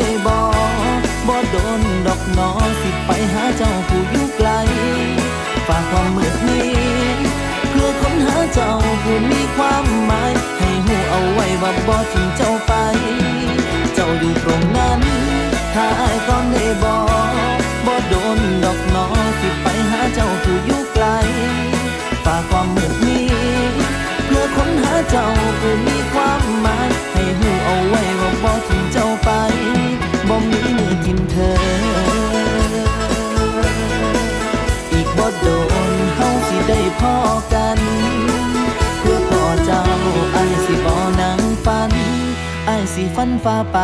หนดอกนอสิไปหาเจ้าผู้อยู่ไกล ฝากความมืดนี้ เพื่อค้นหาเจ้าผู้มีความหมาย ให้หูเอาไว้ว่าบ่ทิ้งเจ้าไป เจ้าอยู่ตรงนั้น ถ้าอายก่อนได้บอกบ่โดนดอกนอสิไปหาเจ้าผู้อยู่ไกล ฝากความมืดนี้ เพื่อค้นหาเจ้าผู้ ทิมเธอ อีกบ่โดนเฮาสิได้พอกัน เพื่อพอเจ้าไอ้สิบ่นังฟันไอ้สิฟันฟ้าไป